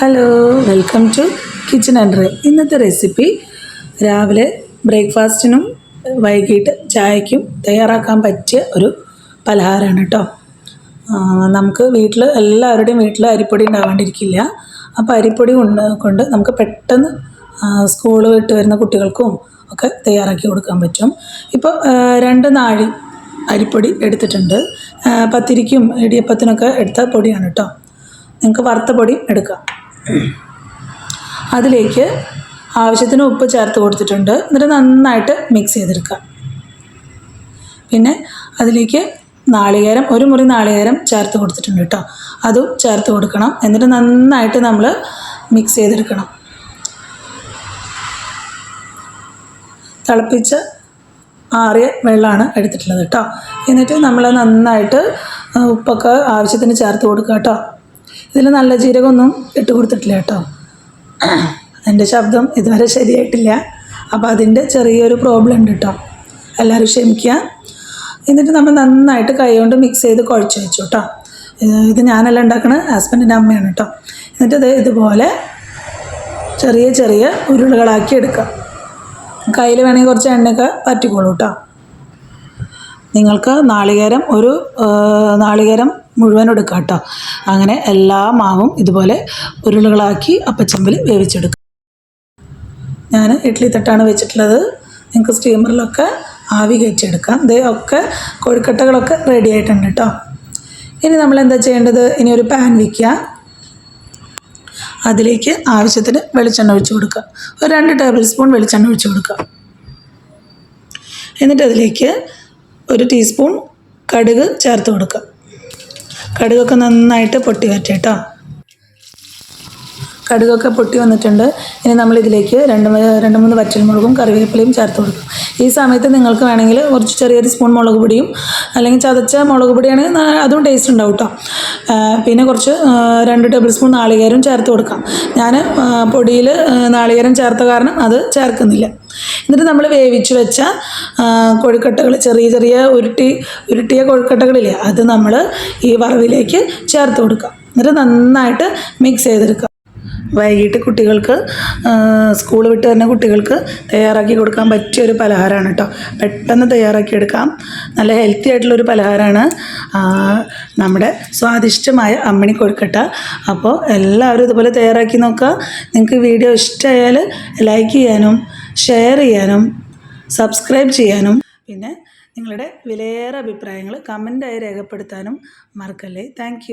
Hello welcome to kitchen and ഇന്നത്തെ recipe രാവിലെ ബ്രേക്ക്ഫാസ്റ്റിനും വൈകിട്ട് ചായക്കും തയ്യാറാക്കാൻ പറ്റിയ ഒരു പലഹാരമാണ് കേട്ടോ നമുക്ക് വീട്ടിൽ എല്ലാവരുടെയും വീട്ടിൽ അരിപ്പൊടി ഉണ്ടാവാണ്ടിരിക്കില്ല. അപ്പോൾ അരിപ്പൊടി കൊണ്ട് കൊണ്ട് നമുക്ക് പെട്ടെന്ന് സ്കൂൾ വിട്ട് വരുന്ന കുട്ടികൾക്കും ഒക്കെ തയ്യാറാക്കി കൊടുക്കാൻ പറ്റും. ഇപ്പോൾ രണ്ട് നാഴി അരിപ്പൊടി എടുത്തിട്ടുണ്ട്. പത്തിരിക്കും ഇടിയപ്പത്തിനൊക്കെ എടുത്ത പൊടിയാണ് കേട്ടോ നിങ്ങൾക്ക് വറുത്ത പൊടി എടുക്കാം. അതിലേക്ക് ആവശ്യത്തിന് ഉപ്പ് ചേർത്ത് കൊടുത്തിട്ടുണ്ട്. എന്നിട്ട് നന്നായിട്ട് മിക്സ് ചെയ്തെടുക്കുക. പിന്നെ അതിലേക്ക് നാളികേരം ഒരു മുറി നാളികേരം ചേർത്ത് കൊടുത്തിട്ടുണ്ട് കേട്ടോ. അതും ചേർത്ത് കൊടുക്കണം. എന്നിട്ട് നന്നായിട്ട് നമ്മൾ മിക്സ് ചെയ്തെടുക്കണം. തിളപ്പിച്ച് ആറിയ വെള്ളമാണ് എടുത്തിട്ടുള്ളത് കേട്ടോ. എന്നിട്ട് നമ്മൾ നന്നായിട്ട് ഉപ്പൊക്കെ ആവശ്യത്തിന് ചേർത്ത് കൊടുക്കുക കേട്ടോ. ഇതിൽ നല്ല ജീരകമൊന്നും ഇട്ട് കൊടുത്തിട്ടില്ല കേട്ടോ. എന്റെ ശബ്ദം ഇതുവരെ ശരിയായിട്ടില്ല. അപ്പോൾ അതിന്റെ ചെറിയൊരു പ്രോബ്ലം ഉണ്ട് കേട്ടോ. എല്ലാവരും ക്ഷമിക്കുക. എന്നിട്ട് നമ്മൾ നന്നായിട്ട് കൈകൊണ്ട് മിക്സ് ചെയ്ത് കുഴച്ച് വെച്ചു കേട്ടോ. ഇത് ഞാനല്ല ഉണ്ടാക്കണത് ഹസ്ബൻഡിന്റെ അമ്മയാണ് കേട്ടോ. എന്നിട്ട് ഇത് ഇതുപോലെ ചെറിയ ചെറിയ ഉരുളകളാക്കി എടുക്കാം കയ്യിൽ വേണമെങ്കിൽ കുറച്ച് എണ്ണയൊക്കെ പറ്റിക്കോളൂ കേട്ടോ. നിങ്ങൾക്ക് നാളികേരം ഒരു നാളികേരം മുഴുവൻ എടുക്കാം കേട്ടോ. അങ്ങനെ എല്ലാ മാവും ഇതുപോലെ ഉരുളകളാക്കി അപ്പച്ചമ്പിൽ വേവിച്ചെടുക്കുക ഞാൻ ഇഡ്ഡലി തട്ടാണ് വെച്ചിട്ടുള്ളത്. നിങ്ങൾക്ക് സ്റ്റീമറിലൊക്കെ ആവി കയറ്റിയെടുക്കാം. ഇതേ ഒക്കെ കൊഴുക്കട്ടകളൊക്കെ റെഡി ആയിട്ടുണ്ട് കേട്ടോ. ഇനി നമ്മൾ എന്താ ചെയ്യേണ്ടത്? ഇനി ഒരു പാൻ വയ്ക്കുക അതിലേക്ക് ആവശ്യത്തിന് വെളിച്ചെണ്ണ ഒഴിച്ചു കൊടുക്കുക. ഒരു രണ്ട് ടേബിൾ സ്പൂൺ വെളിച്ചെണ്ണ ഒഴിച്ചു കൊടുക്കുക. എന്നിട്ട് അതിലേക്ക് ഒരു ടീസ്പൂൺ കടുക് ചേർത്ത് കൊടുക്കുക. കടുകൊക്കെ നന്നായിട്ട് പൊട്ടി വരട്ടെ കേട്ടോ കടുകൊക്കെ പൊട്ടി വന്നിട്ടുണ്ട്. ഇനി നമ്മളിതിലേക്ക് രണ്ട് രണ്ട് മൂന്ന് പച്ചമുളകും കറിവേപ്പിലയും ചേർത്ത് കൊടുക്കും. ഈ സമയത്ത് നിങ്ങൾക്ക് വേണമെങ്കിൽ കുറച്ച് ചെറിയൊരു സ്പൂൺ മുളക് പൊടിയും അല്ലെങ്കിൽ ചതച്ച മുളക് പൊടിയാണെങ്കിൽ അതും ടേസ്റ്റ് ഉണ്ടാവും കേട്ടോ പിന്നെ കുറച്ച് രണ്ട് ടേബിൾ സ്പൂൺ നാളികേരം ചേർത്ത് കൊടുക്കാം. ഞാൻ പൊടിയിൽ നാളികേരം ചേർത്ത കാരണം അത് ചേർക്കുന്നില്ല. എന്നിട്ട് നമ്മൾ വേവിച്ച് വെച്ച കൊഴുക്കട്ടകൾ ചെറിയ ചെറിയ ഉരുട്ടി ഉരുട്ടിയ കൊഴുക്കട്ടകളില്ലേ അത് നമ്മൾ ഈ വറവിലേക്ക് ചേർത്ത് കൊടുക്കാം. എന്നിട്ട് നന്നായിട്ട് മിക്സ് ചെയ്തെടുക്കുക വൈകിട്ട് കുട്ടികൾക്ക് സ്കൂൾ വിട്ട് തന്നെ കുട്ടികൾക്ക് തയ്യാറാക്കി കൊടുക്കാൻ പറ്റിയ ഒരു പലഹാരമാണ് കേട്ടോ പെട്ടെന്ന് തയ്യാറാക്കി എടുക്കാം. നല്ല ഹെൽത്തി ആയിട്ടുള്ളൊരു പലഹാരമാണ് നമ്മുടെ സ്വാദിഷ്ടമായ അമ്മിണി കൊഴുക്കട്ട. അപ്പോൾ എല്ലാവരും ഇതുപോലെ തയ്യാറാക്കി നോക്കുക. നിങ്ങൾക്ക് വീഡിയോ ഇഷ്ടമായാൽ ലൈക്ക് ചെയ്യാനും ഷെയർ ചെയ്യാനും സബ്സ്ക്രൈബ് ചെയ്യാനും പിന്നെ നിങ്ങളുടെ വിലയേറെ അഭിപ്രായങ്ങൾ കമന്റായി രേഖപ്പെടുത്താനും മറക്കല്ലേ. താങ്ക്